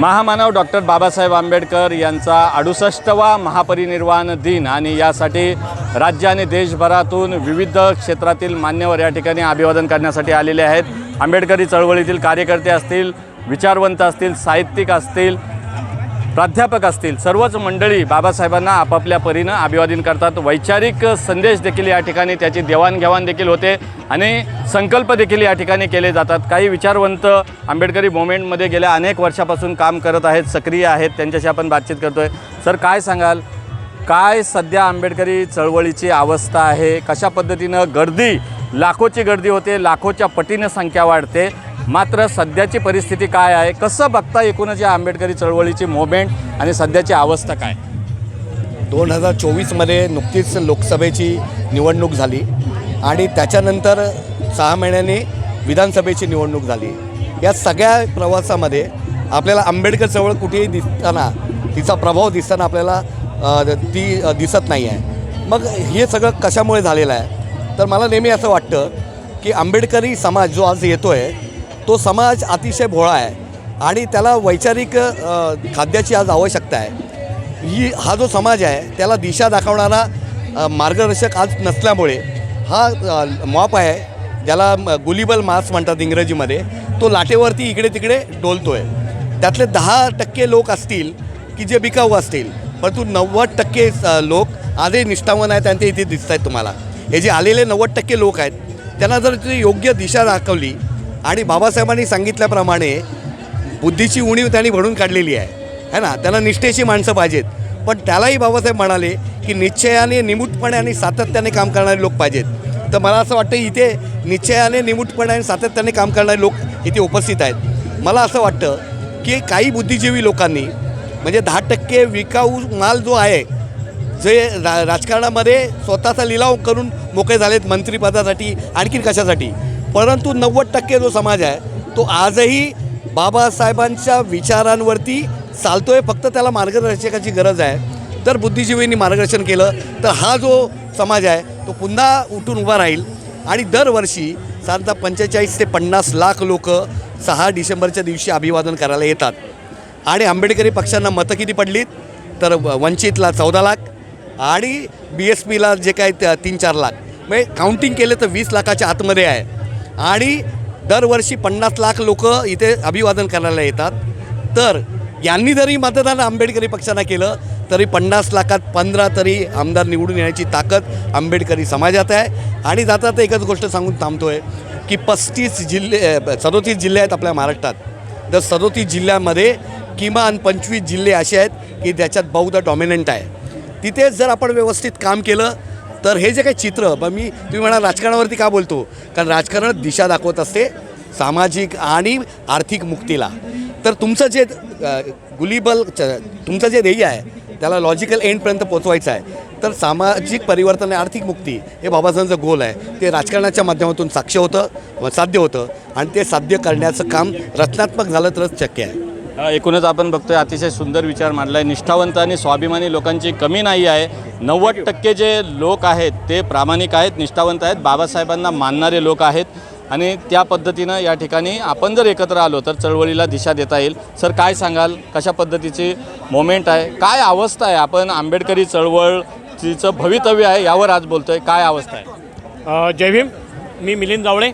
महामानव डॉक्टर बाबासाहेब आंबेडकर यांचा अडुसष्टवा महापरिनिर्वाण दिन आणि यासाठी राज्य आणि देशभरातून विविध क्षेत्रातील मान्यवर या ठिकाणी अभिवादन करण्यासाठी आलेले आहेत. आंबेडकरी चळवळीतील कार्यकर्ते असतील विचारवंत असतील साहित्यिक असतील प्राध्यापक असतील सर्वच मंडळी बाबासाहेबांना आपापल्या परीनं अभिवादन करतात. वैचारिक संदेश देखील या ठिकाणी त्याची देवाणघेवाण देखील होते आणि संकल्प देखील या ठिकाणी केले जातात. काही विचारवंत आंबेडकरी मोमेंटमध्ये गेल्या अनेक वर्षापासून काम करत आहेत सक्रिय आहेत. त्यांच्याशी आपण बातचीत करतो आहे सर काय सांगाल? काय सध्या आंबेडकरी चळवळीची अवस्था आहे? कशा पद्धतीनं गर्दी लाखोची गर्दी होते लाखोच्या पटीनं संख्या वाढते? मात्र सध्याची परिस्थिती काय आहे? कसं बघता एकूणच या आंबेडकरी चळवळीची मोमेंट आणि सध्याची अवस्था काय? दोन हजार चोवीसमध्ये नुकतीच लोकसभेची निवडणूक झाली आणि त्याच्यानंतर सहा महिन्यांनी विधानसभेची निवडणूक झाली. या सगळ्या प्रवासामध्ये आपल्याला आंबेडकर चळवळ कुठेही दिसताना तिचा प्रभाव दिसताना आपल्याला ती दिसत नाही आहे मग हे सगळं कशामुळे झालेलं आहे? तर मला नेहमी असं वाटतं की आंबेडकरी समाज जो आज येतो आहे तो समाज अतिशय भोळा आहे आणि त्याला वैचारिक खाद्याची आज आवश्यकता आहे. ही हा जो समाज आहे त्याला दिशा दाखवणारा मार्गदर्शक आज नसल्यामुळे हा मॉप आहे ज्याला गुलिबल मास म्हणतात इंग्रजीमध्ये तो लाटेवरती इकडे तिकडे डोलतो आहे त्यातले दहा टक्के लोक असतील की जे बिकाऊ असतील परंतु नव्वद टक्के लोक आजही निष्ठावन आहेत आणि ते इथे दिसत आहेत तुम्हाला. हे जे आलेले नव्वद टक्के लोक आहेत त्यांना जर ती योग्य दिशा दाखवली आणि बाबासाहेबांनी सांगितल्याप्रमाणे बुद्धीची उणीव त्यांनी भरून काढलेली आहे. है ना? त्यांना निष्ठेची माणसं पाहिजेत. पण त्यालाही बाबासाहेब म्हणाले की निश्चयाने निमूटपणे आणि सातत्याने काम करणारे लोक पाहिजेत. तर मला असं वाटतं इथे निश्चयाने निमूटपणे आणि सातत्याने काम करणारे लोक इथे उपस्थित आहेत. मला असं वाटतं की काही बुद्धिजीवी लोकांनी म्हणजे दहा टक्के विकाऊ माल जो आहे जे रा राजकारणामध्ये स्वतःचा लिलाव करून मोकळे झालेत मंत्रिपदासाठी आणखीन कशासाठी? परंतु नव्वद टक्के जो समाज आहे तो आजही बाबासाहेबांच्या विचारांवरती चालतोय. फक्त त्याला मार्गदर्शकाची गरज आहे. तर बुद्धिजीवींनी मार्गदर्शन केलं तर हा जो समाज आहे तो पुन्हा उठून उभा राहील. आणि दरवर्षी साधारणतः पंचेचाळीस ते पन्नास लाख लोक सहा डिसेंबरच्या दिवशी अभिवादन करायला येतात. आणि आंबेडकरी पक्षांना मतं किती पडलीत? तर व- वंचितला चौदा लाख आणि बी एस पीला जे काय तीन चार लाख. म्हणजे काउंटिंग केलं तर वीस लाखाच्या आतमध्ये आहे. आणि दरवर्षी पन्नास लाख लोक इथे अभिवादन करायला येतात. तर यांनी जरी मतदान आंबेडकरी पक्षांना केलं तरी पन्नास लाखात पंधरा तरी आमदार निवडून येण्याची ताकद आंबेडकरी समाजात आहे. आणि जाता तर एकच गोष्ट सांगून थांबतो आहे की पस्तीस जिल्हे सदोतीस जिल्हे आहेत आपल्या महाराष्ट्रात. तर सदोतीस जिल्ह्यामध्ये किमान पंचवीस जिल्हे असे आहेत की ज्याच्यात बौद्ध डॉमिनंट आहे. तिथेच जर आपण व्यवस्थित काम केलं तर हे जे काही चित्र मग मी तुम्ही म्हणा राजकारणावरती का बोलतो? कारण राजकारण दिशा दाखवत असते सामाजिक आणि आर्थिक मुक्तीला. तर तुमचं जे गुलिबल च- तुमचं जे ध्येय आहे त्याला लॉजिकल एंडपर्यंत पोचवायचं आहे. तर सामाजिक परिवर्तन आणि आर्थिक मुक्ती हे बाबासाहेबांचं गोल आहे ते राजकारणाच्या माध्यमातून साक्ष होतं साध्य होतं आणि ते साध्य करण्याचं काम रचनात्मक झालं तरच शक्य आहे. एकूणच आपण बघतोय अतिशय सुंदर विचार मांडला आहे निष्ठावंत आणि स्वाभिमानी लोकांची कमी नाही आहे. नव्वद टक्के जे लोक आहेत ते प्रामाणिक आहेत निष्ठावंत आहेत. बाबासाहेबांना मानणारे लोक आहेत. आणि त्या पद्धतीनं या ठिकाणी आपण जर एकत्र आलो तर चळवळीला दिशा देता येईल. सर काय सांगाल? कशा पद्धतीची मोमेंट आहे? काय अवस्था आहे? आपण आंबेडकरी चळवळीचं भवितव्य आहे यावर आज बोलतोय. काय अवस्था आहे? जय भीम. मी मिलिंद जावळे.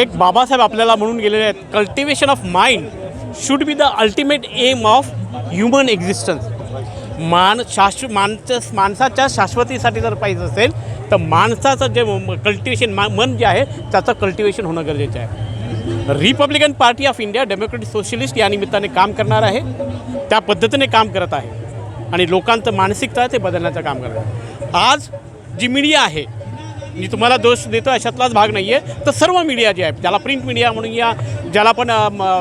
एक बाबासाहेब आपल्याला म्हणून गेलेले आहेत. Cultivation of mind should be the ultimate aim of human existence मान शाश्व माणसं माणसाच्या शाश्वतीसाठी जर पाहिजे असेल तर माणसाचं जे कल्टिवेशन मा मन जे आहे त्याचं कल्टिवेशन होणं गरजेचं आहे. Republican Party of India Democratic Socialist या निमित्ताने काम करणार आहे. त्या पद्धतीने काम करत आहे. आणि लोकांचं मानसिकता आहे ते बदलण्याचं काम करत आहे. आज जी मीडिया आहे मी तुम्हाला दोष देतो अशातलाच भाग नाही आहे तर सर्व मीडिया जे आहे ज्याला प्रिंट मीडिया म्हणून या ज्याला पण म,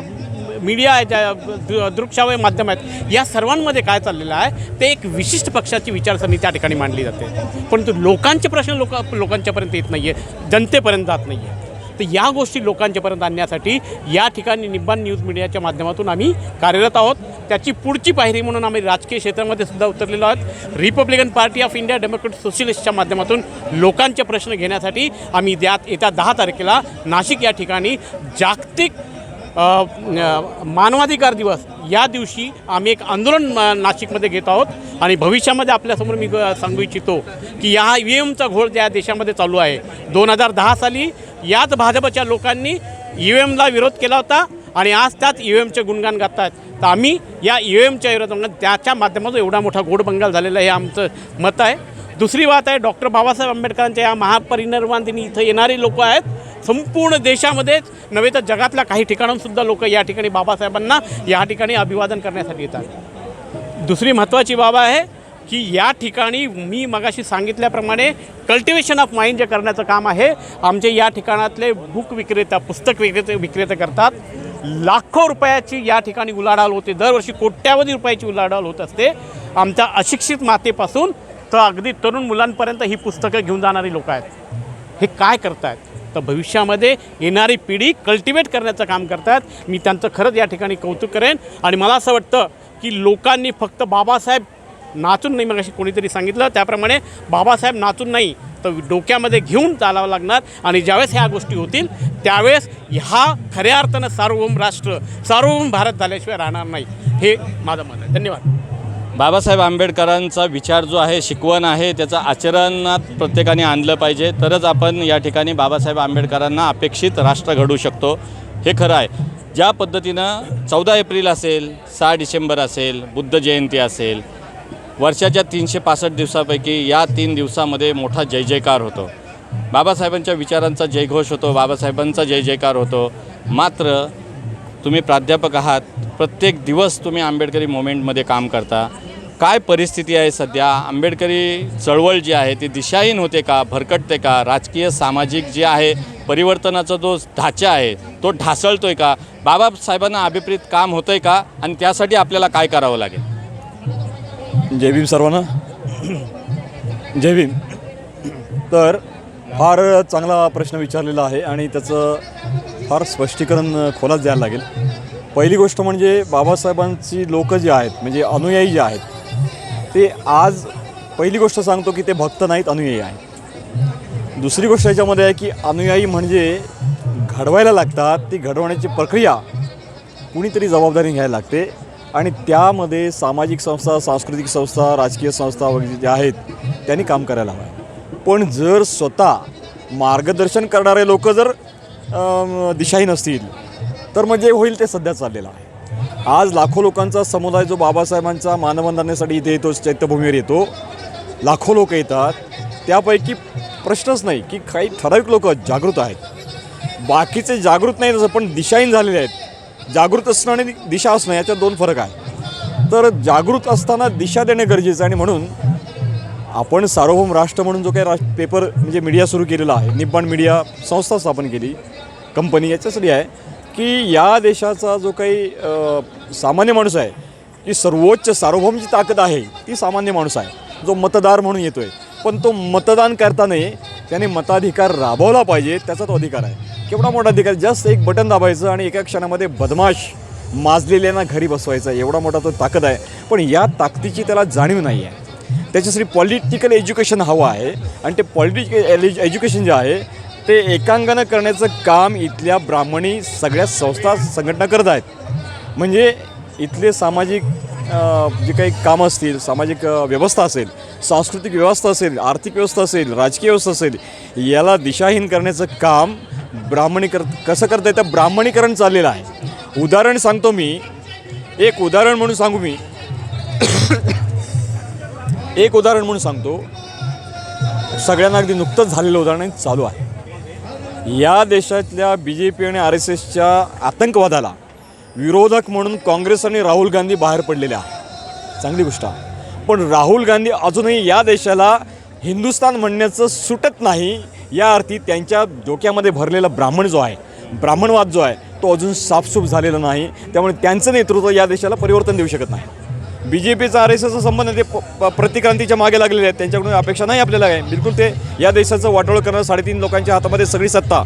मीडिया आहे ज्या दृ- दृकश्राव्य माध्यम आहेत या सर्वांमध्ये काय चाललेलं आहे ते एक विशिष्ट पक्षाची विचारसरणी त्या ठिकाणी मांडली जाते. परंतु लोकांचे प्रश्न लोक लोकांच्यापर्यंत येत नाही आहे जनतेपर्यंत जात नाही आहे तर या गोष्टी लोकांच्यापर्यंत आणण्यासाठी या ठिकाणी निब्बान न्यूज मीडियाच्या माध्यमातून आम्ही कार्यरत आहोत. त्याची पुढची पायरी म्हणून आम्ही राजकीय क्षेत्रामध्ये सुद्धा उतरलेलो आहोत. Republican Party of India Democrat सोशलिस्टच्या माध्यमातून लोकांचे प्रश्न घेण्यासाठी आम्ही त्यात येत्या दहा तारखेला नाशिक या ठिकाणी जागतिक मानवाधिकार दिवस. या दिवशी आम्ही एक आंदोलन नाशिकमध्ये घेत आहोत. आणि भविष्यामध्ये आपल्यासमोर मी सांगू इच्छितो की या ई व्ही एमचा घोळ ज्या देशामध्ये चालू आहे दोन हजार दहा साली याच भाजपच्या लोकांनी ई व्ही एमला विरोध केला होता आणि आज त्याच ई व्ही एमचे गुणगान गात आहेत तर आम्ही या ई व्ही एमच्या विरोधात त्याच्या माध्यमातून एवढा मोठा गोड बंगाल झालेला आहे हे आमचं मत आहे. दुसरी बात आहे डॉक्टर बाबासाहेब आंबेडकरांच्या या महापरिनिर्वाण दिनी इथं येणारी लोक आहेत. संपूर्ण देशामध्येच नव्हे तर जगातल्या काही ठिकाणांसुद्धा लोक या ठिकाणी बाबासाहेबांना या ठिकाणी अभिवादन करण्यासाठी येतात. दुसरी महत्त्वाची बाब आहे की या ठिकाणी मी मगाशी सांगितल्याप्रमाणे कल्टिवेशन ऑफ माइंड जे करण्याचं काम आहे आमचे या ठिकाणातले बुक विक्रेता पुस्तक विक्रेते विक्रेते करतात. लाखो रुपयाची या ठिकाणी उलाढाल होते. दरवर्षी कोट्यावधी रुपयाची उलाढाल होत असते. आमच्या अशिक्षित मातेपासून तर अगदी तरुण मुलांपर्यंत ही पुस्तकं घेऊन जाणारी लोक आहेत. हे काय करतायत? तर भविष्यामध्ये येणारी पिढी कल्टिवेट करण्याचं काम करतात मी त्यांचं खरंच या ठिकाणी कौतुक करेन. आणि मला असं वाटतं की लोकांनी फक्त बाबासाहेब नाचून नाही मग अशी कोणीतरी सांगितलं. त्याप्रमाणे बाबासाहेब नाचून नाही तर डोक्यामध्ये घेऊन चालावं लागणार. आणि ज्यावेळेस ह्या गोष्टी होतील त्यावेळेस ह्या खऱ्या अर्थानं सार्वभौम राष्ट्र सार्वभौम भारत झाल्याशिवाय राहणार नाही. हे माझं मत आहे. धन्यवाद. बाबासाहेब आंबेडकरांचा विचार जो आहे शिकवण आहे त्याचं आचरणात प्रत्येकाने आणलं पाहिजे. तरच आपण या ठिकाणी बाबासाहेब आंबेडकरांना अपेक्षित राष्ट्र घडू शकतो. हे खरं आहे. ज्या पद्धतीनं चौदा एप्रिल असेल सहा डिसेंबर असेल बुद्ध जयंती असेल वर्षाच्या तीनशे पासष्ट दिवसापैकी या तीन दिवसामध्ये मोठा जय जयकार होतो. बाबासाहेबांच्या विचारांचा जयघोष होतो बाबासाहेबांचा जय जयकार होतो. मात्र तुम्ही प्राध्यापक आहात प्रत्येक दिवस तुम्ही आंबेडकरी मोमेंटमध्ये काम करता. काय परिस्थिती आहे सध्या? आंबेडकरी चळवळ जी आहे ती दिशाहीन होते का भरकटते का? राजकीय सामाजिक जे आहे परिवर्तनाचा जो ढाचा आहे तो ढासळतो आहे का? बाबासाहेबांना अभिप्रेत काम होतंय का? आणि त्यासाठी आपल्याला काय करावं लागेल? जय भीम सर्वांना. जय भीम. तर फार चांगला प्रश्न विचारलेला आहे आणि त्याचं फार स्पष्टीकरण खोलात द्यायला लागेल. पहिली गोष्ट म्हणजे बाबासाहेबांची लोक जे आहेत म्हणजे अनुयायी जे आहेत ते आज पहिली गोष्ट सांगतो की ते भक्त नाहीत अनुयायी आहेत. दुसरी गोष्ट याच्यामध्ये आहे की अनुयायी म्हणजे घडवायला लागतात ती घडवण्याची प्रक्रिया कुणीतरी जबाबदारी घ्यायला लागते आणि त्यामध्ये सामाजिक संस्था सांस्कृतिक संस्था राजकीय संस्था वगैरे ज्या आहेत त्यांनी काम करायला हवं. आहे पण जर स्वतः मार्गदर्शन करणारे लोक जर दिशाहीन असतील तर म्हणजे होईल ते सध्या चाललेलं आहे. आज लाखो लोकांचा समुदाय जो बाबासाहेबांचा मानवंदनेसाठी इथे येतो चैत्यभूमीवर येतो लाखो लोक येतात. त्यापैकी प्रश्नच नाही की काही ठराविक लोक जागृत आहेत. बाकीचे जागृत नाही तसं पण दिशाहीन झालेले आहेत. जागृत असणं आणि दिशा असणं याच्यात दोन फरक आहे. तर जागृत असताना दिशा देणे गरजेचं आहे आणि म्हणून आपण सार्वभौम राष्ट्र म्हणून जो काही राष्ट्र पेपर म्हणजे मीडिया सुरू केलेला आहे निब्बाण मीडिया संस्था स्थापन केली कंपनी याच्यासाठी आहे की या देशाचा जो काही सामान्य माणूस आहे की सर्वोच्च सार्वभौमची ताकद आहे ती सामान्य माणूस आहे जो मतदार म्हणून येतो आहे पण तो मतदान करताना त्याने मताधिकार राबवला पाहिजे त्याचा तो अधिकार आहे. केवढा मोठा अधिकार जस्ट एक बटन दाबायचं आणि एका क्षणामध्ये बदमाश माजलेल्यांना घरी बसवायचा एवढा मोठा तो ताकद आहे. पण या ताकदीची त्याला जाणीव नाही आहे त्याच्यासाठी पॉलिटिकल एज्युकेशन हवं आहे आणि ते पॉलिटिकल एज्युकेशन जे आहे ते एकांगानं करण्याचं काम इथल्या ब्राह्मणी सगळ्या संस्था संघटना करत आहेत. म्हणजे इथले सामाजिक जे काही कामं असतील सामाजिक व्यवस्था असेल सांस्कृतिक व्यवस्था असेल आर्थिक व्यवस्था असेल राजकीय व्यवस्था असेल याला दिशाहीन करण्याचं काम ब्राह्मणीकर कसं करता येतं ब्राह्मणीकरण चाललेलं आहे. उदाहरण सांगतो मी. एक उदाहरण म्हणून सांगू मी. एक उदाहरण म्हणून सांगतो. सगळ्यांना अगदी नुकतंच झालेलं उदाहरण चालू आहे. या देशातल्या बी जे पी आणि आर एस एसच्या आतंकवादाला विरोधक म्हणून काँग्रेस आणि राहुल गांधी बाहेर पडलेले आहे चांगली गोष्ट. आहे पण राहुल गांधी अजूनही या देशाला हिंदुस्तान म्हणण्याचं सुटत नाही या अर्थी त्यांच्या डोक्यामध्ये भरलेला ब्राह्मण जो आहे ब्राह्मणवाद जो आहे तो अजून साफसूफ झालेला नाही. त्यामुळे त्यांचं नेतृत्व या देशाला परिवर्तन देऊ शकत नाही. बी जे पीचा आर एस एसचा संबंध आहे, ते प- प्रतिक्रांतीच्या मागे लागलेले आहेत. त्यांच्याकडून अपेक्षा नाही आपल्याला काय बिलकुल ते या देशाचं वाटोळ करणारं साडेतीन लोकांच्या हातामध्ये सगळी सत्ता.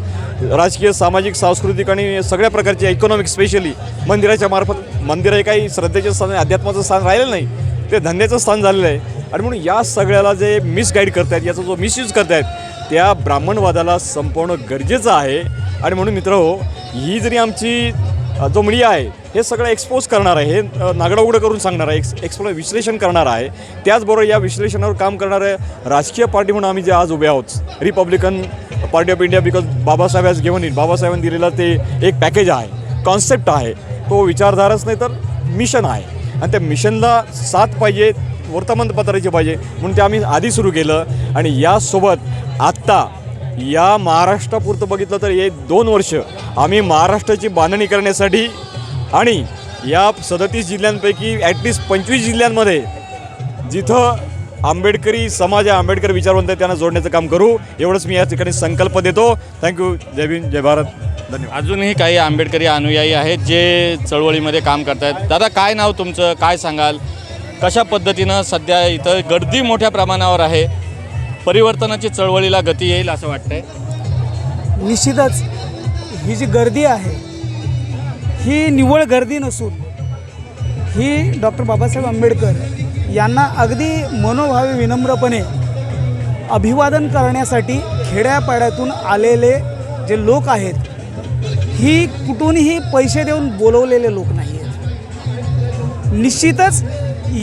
राजकीय सामाजिक सांस्कृतिक आणि सगळ्या प्रकारची इकॉनॉमिक स्पेशली मंदिराच्या मार्फत मंदिर हे काही श्रद्धेचं स्थान अध्यात्माचं स्थान राहिलेलं नाही. ते धंद्याचं स्थान झालेलं आहे. आणि म्हणून या सगळ्याला जे मिसगाईड करतायत याचा जो मिसयूज करतायत त्या ब्राह्मणवादाला संपवणं गरजेचं आहे. आणि म्हणून मित्र ही जरी आमची जो मीडिया आहे हे सगळं एक्सपोज करणार आहे. हे अ, करून सांगणार आहे. एक्स एक्सप्लो विश्लेषण करणार आहे. त्याचबरोबर या विश्लेषणावर काम करणारे राजकीय पार्टी म्हणून आम्ही जे आज उभे आहोत Republican Party of India because Babasaheb has घेऊन इन बाबासाहेबांनी दिलेलं ते एक पॅकेज आहे. कॉन्सेप्ट आहे. तो विचारधाराच नाही तर मिशन आहे. आणि त्या मिशनला साथ पाहिजे वर्तमानपत्राची पाहिजे म्हणून ते आम्ही आधी सुरू केलं. आणि यासोबत आत्ता या महाराष्ट्रापुरतं बघितलं तर हे दोन वर्ष आम्ही महाराष्ट्राची बांधणी करण्यासाठी आणि या सदतीस जिल्ह्यांपैकी ॲटलिस्ट पंचवीस जिल्ह्यांमध्ये जिथं आंबेडकरी समाज आहे आंबेडकर विचारवंत आहे त्यांना जोडण्याचं काम करू. एवढंच मी या ठिकाणी संकल्प देतो. थँक्यू जय भीम जय भारत. धन्यवाद. अजूनही काही आंबेडकरी अनुयायी आहेत जे चळवळीमध्ये काम करत आहेत दादा काय नाव तुमचं? काय सांगाल? कशा पद्धतीनं सध्या इथं गर्दी मोठ्या प्रमाणावर आहे? परिवर्तनाची चळवळीला गती येईल असं वाटतंय? निश्चितच. ही जी गर्दी आहे ही निव्वळ गर्दी नसून ही डॉक्टर बाबासाहेब आंबेडकर यांना अगदी मनोभावे विनम्रपणे अभिवादन करण्यासाठी खेड्यापाड्यातून आलेले जे लोक आहेत ही कुठूनही पैसे देऊन बोलवलेले लोक नाही आहेत निश्चितच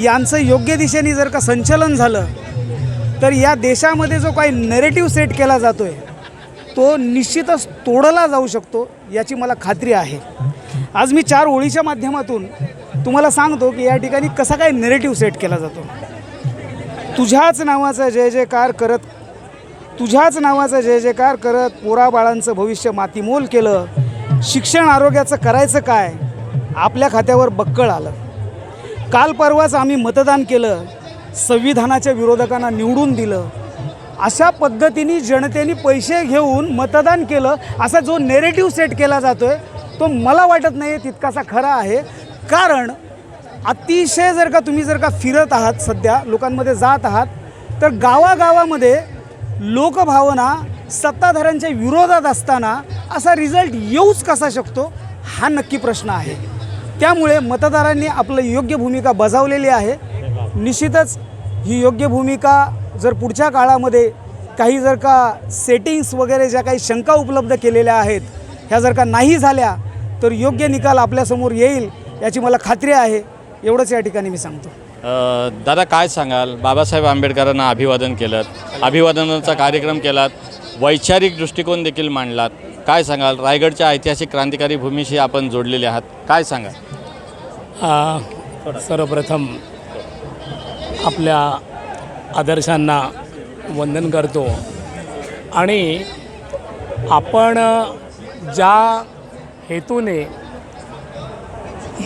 यांचं योग्य दिशेने जर का संचलन झालं तर या देशामध्ये जो काही नरेटिव्ह सेट केला जातो आहे तो निश्चितच तोडला जाऊ शकतो याची मला खात्री आहे. आज मी चार ओळीच्या माध्यमातून तुम्हाला सांगतो की या ठिकाणी कसा काय नेरेटिव्ह सेट केला जातो. तुझ्याच नावाचा जय जयकार करत तुझ्याच नावाचा जय जयकार करत पोराबाळांचं भविष्य मातीमोल केलं शिक्षण आरोग्याचं करायचं काय आपल्या खात्यावर बक्कळ आलं. काल परवाच आम्ही मतदान केलं संविधानाच्या विरोधकांना निवडून दिलं. अशा पद्धतीने जनतेने पैसे घेऊन मतदान केलं असा जो नेरेटिव्ह सेट केला जातो आहे तो मला वाटत नाही तितकासा खरा आहे. कारण अतिशय जर का तुम्ही जर का फिरत आहात सध्या लोकांमध्ये जात आहात तर गावागावामध्ये लोकभावना सत्ताधाऱ्यांच्या विरोधात असताना असा रिझल्ट येऊच कसा शकतो हा नक्की प्रश्न आहे. त्यामुळे मतदारांनी आपलं योग्य भूमिका बजावलेली आहे. निश्चितच ही योग्य भूमिका जर पुढच्या काळामध्ये काही जर का सेटिंग्स वगैरे ज्या काही शंका उपलब्ध केलेल्या आहेत ह्या जर का नाही झाल्या तर योग्य निकाल आपल्यासमोर येईल याची मला खात्री आहे. एवढंच या ठिकाणी मी सांगतो. दादा काय सांगाल? बाबासाहेब आंबेडकरांना अभिवादन केलं अभिवादनाचा कार्यक्रम केलात वैचारिक दृष्टिकोन देखील मांडलात. काय सांगाल? रायगडच्या ऐतिहासिक क्रांतिकारी भूमीशी आपण जोडलेले आहात. काय सांगाल? सर्वप्रथम आपल्या आदर्शांना वंदन करतो. आणि आपण ज्या हेतूने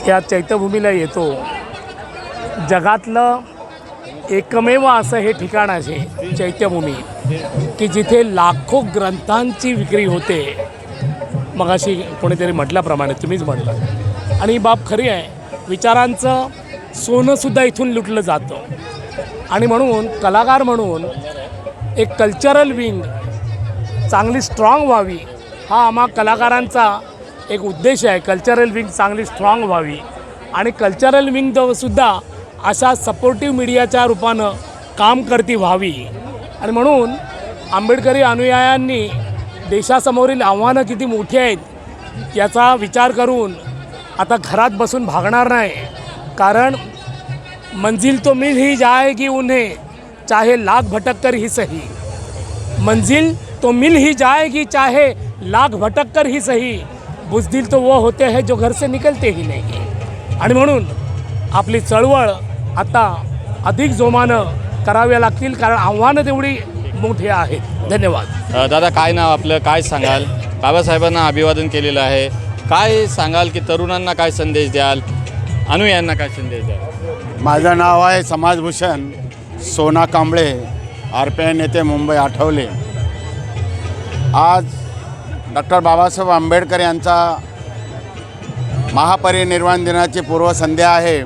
या चैत्यभूमीला येतो. जगातलं एकमेव असं हे ठिकाण आहे चैत्यभूमी की जिथे लाखो ग्रंथांची विक्री होते. मगाशी कोणीतरी म्हटल्याप्रमाणे तुम्हीच म्हटलं. आणि ही बाब खरी आहे. विचारांचं सोनंसुद्धा इथून लुटलं जातं. आणि म्हणून कलाकार म्हणून एक कल्चरल विंग चांगली स्ट्रॉंग व्हावी हा आम्हा कलाकारांचा एक उद्देश आहे कल्चरल विंग चांगली स्ट्रॉंग व्हावी. आणि कल्चरल विंग सुद्धा अशा सपोर्टिव्ह मीडियाच्या रूपानं काम करती व्हावी. आणि म्हणून आंबेडकरी अनुयायांनी देशासमोरील आव्हानं किती मोठी आहेत याचा विचार करून आता घरात बसून भागणार नाही. कारण मंजिल तो मिल ही जाएगी उन्हें चाहे लाख भटक कर ही सही. मंजिल तो मिल ही जाएगी चाहे लाख भटक कर ही सही. बुजदिल तो वो होते हैं जो घर से निकलते ही नाही आणि म्हणून आपली चळवळ आता अधिक जोमानं कराव्या लागतील कारण आव्हानं तेवढी मोठी आहेत. धन्यवाद. दादा काय नाव आपलं? काय सांगाल? बाबासाहेबांना अभिवादन केलेलं आहे. काय सांगाल की तरुणांना काय संदेश द्याल? अनुयांना काय संदेश द्याल? माझं नाव आहे समाजभूषण Sona Kamble R P I नेते मुंबई आठवले. आज डॉक्टर बाबासाहेब आंबेडकर यांचा महापरिनिर्वाण दिनाची पूर्वसंध्या आहे.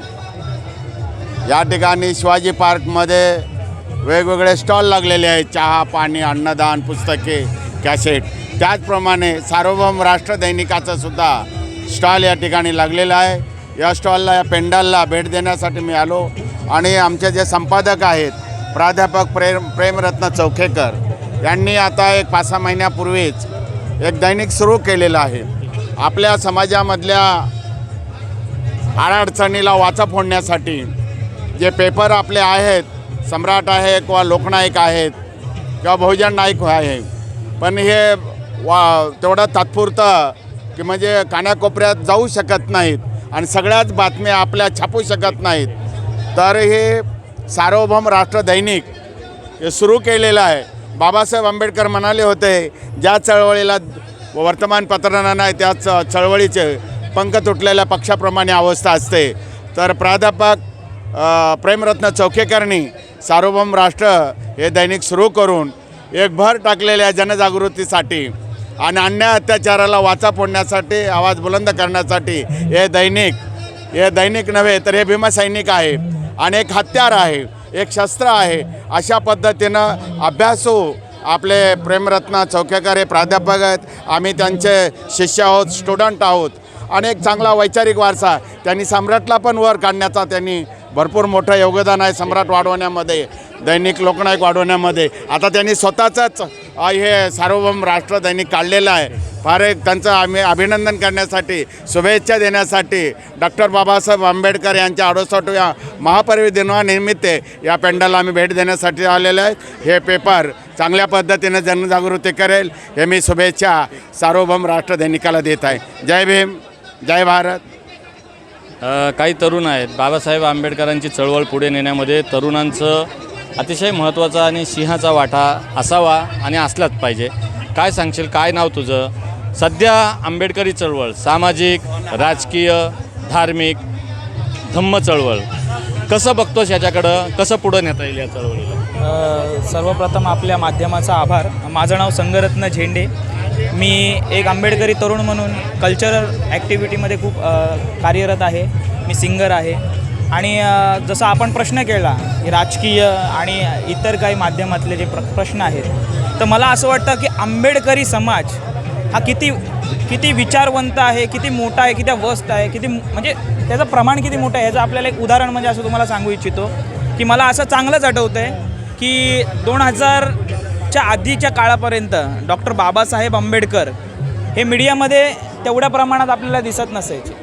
या ठिकाणी शिवाजी पार्कमध्ये वेगवेगळे स्टॉल लागलेले आहेत. चहा पाणी अन्नदान पुस्तके कॅसेट. त्याचप्रमाणे सार्वभौम राष्ट्र दैनिकाचं सुद्धा स्टॉल या ठिकाणी लागलेला आहे. या स्टॉलला या पेंडालला भेट देण्यासाठी मी आलो आणि आमचे जे संपादक आहेत प्राध्यापक प्रेम प्रेमरत्न चौखेकर यांनी आता एक पाच सहा महिन्यापूर्वीच एक दैनिक सुरू केलेलं आहे. आपल्या समाजामधल्या अडचणीला वाचा फोडण्यासाठी जे पेपर आपले आहेत सम्राट आहे किंवा लोकनायक आहेत किंवा बहुजन नायक आहे पण हे वा तेवढं तात्पुरतं की म्हणजे कानाकोपऱ्यात जाऊ शकत नाहीत आणि सगळ्याच बातम्या आपल्या छापू शकत नाहीत. तर हे सार्वभौम राष्ट्र दैनिक हे सुरू केलेलं आहे. बाबासाहेब आंबेडकर म्हणाले होते ज्या चळवळीला वर्तमानपत्रांना नाही त्याच चळवळीचे पंख तुटलेल्या पक्षाप्रमाणे अवस्था असते. तर प्राध्यापक प्रेमरत्न चौकेकरणी सार्वभौम राष्ट्र हे दैनिक सुरू करून एक भर टाकलेल्या जनजागृतीसाठी आणि अन्याय अत्याचाराला वाचा फोडण्यासाठी आवाज बुलंद करण्यासाठी हे दैनिक हे दैनिक नव्हे तर हे भीमसैनिक आहे. आणि एक हत्यार आहे. एक शस्त्र आहे. अशा पद्धतीनं अभ्यासू आपले प्रेमरत्न चौकेकर हे प्राध्यापक आहेत. आम्ही त्यांचे शिष्य आहोत स्टुडंट आहोत. आणि एक चांगला वैचारिक वारसा त्यांनी सम्राटला पण वर काढण्याचा त्यांनी भरपूर मोठं योगदान आहे सम्राट वाढवण्यामध्ये दैनिक लोकनायक वाढवण्यामध्ये. आता त्यांनी स्वतःचंच हे सार्वभौम राष्ट्र दैनिक काढलेलं आहे. फार एक त्यांचं आम्ही अभिनंदन करण्यासाठी शुभेच्छा देण्यासाठी डॉक्टर बाबासाहेब आंबेडकर यांच्या अडुसष्टव्या महापरिनिर्वाणानिमित्त या पेंडाला आम्ही भेट देण्यासाठी आलेलं आहे. हे पेपर चांगल्या पद्धतीने जनजागृती करेल. हे मी शुभेच्छा सार्वभौम राष्ट्र दैनिकाला देत आहे. जय भीम जय भारत. काही तरुण आहेत. बाबासाहेब आंबेडकरांची चळवळ पुढे नेण्यामध्ये तरुणांचं अतिशय महत्त्वाचा आणि सिंहाचा वाटा असावा आणि असलाच पाहिजे. काय सांगशील? काय नाव तुझं? सध्या आंबेडकरी चळवळ सामाजिक राजकीय धार्मिक धम्म चळवळ. कसं बघतोस याच्याकडं कसं पुढं नेता येईल या चळवळीला? सर्वप्रथम आपल्या माध्यमाचा आभार. माझं नाव संगरत्न झेंडे. मी एक आंबेडकरी तरुण म्हणून कल्चरल ॲक्टिव्हिटीमध्ये खूप कार्यरत आहे. मी सिंगर आहे. आणि जसं आपण प्रश्न केला की राजकीय आणि इतर काही माध्यमातले जे प्र प्रश्न आहेत तर मला असं वाटतं की आंबेडकरी समाज हा किती किती विचारवंत आहे किती मोठा आहे किती वस्त आहे किती म्हणजे त्याचं प्रमाण किती मोठं आहे याचं आपल्याला एक उदाहरण म्हणजे असं तुम्हाला सांगू इच्छितो की मला असं चांगलंच आठवतं आहे की दोन हजार च्या आधीच्या काळापर्यंत डॉक्टर बाबासाहेब आंबेडकर हे मीडियामध्ये तेवढ्या प्रमाणात आपल्याला दिसत नसायचे.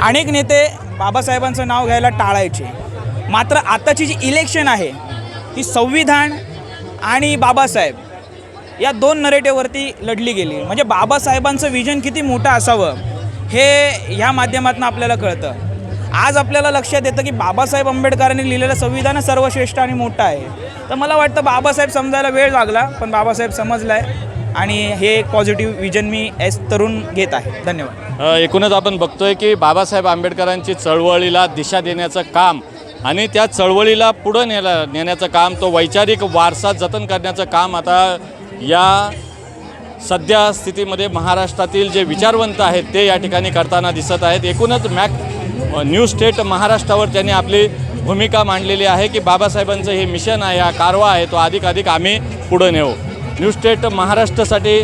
अनेक नेते बाबासाहेबांचं नाव घ्यायला टाळायचे. मात्र आताची जी इलेक्शन आहे ती संविधान आणि बाबासाहेब या दोन नरेटेवरती लढली गेली. म्हणजे बाबासाहेबांचं विजन किती मोठं असावं हे ह्या माध्यमातून आपल्याला कळतं. आज आपल्याला लक्षात येतं की बाबासाहेब आंबेडकरांनी लिहिलेलं संविधान सर्वश्रेष्ठ आणि मोठं आहे. तर मला वाटतं बाबासाहेब समजायला वेळ लागला पण बाबासाहेब समजला आहे आणि हे एक पॉझिटिव्ह विजन मी एस तरुण घेत आहे. धन्यवाद. एकूणच आपण बघतोय की बाबासाहेब आंबेडकरांची चळवळीला दिशा देण्याचं काम आणि त्या चळवळीला पुढं नेला नेण्याचं काम तो वैचारिक वारसा जतन करण्याचं काम आता या सध्या स्थितीमध्ये महाराष्ट्रातील जे विचारवंत आहेत ते या ठिकाणी करताना दिसत आहेत. एकूणच मॅक न्यू स्टेट महाराष्ट्रावर त्यांनी आपली भूमिका मांडलेली आहे की बाबासाहेबांचं हे मिशन आहे हा कारवा आहे तो अधिकाधिक आम्ही पुढं नेऊ. न्यू स्टेट महाराष्ट्रासाठी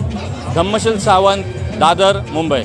धम्मशील सावंत दादर मुंबई.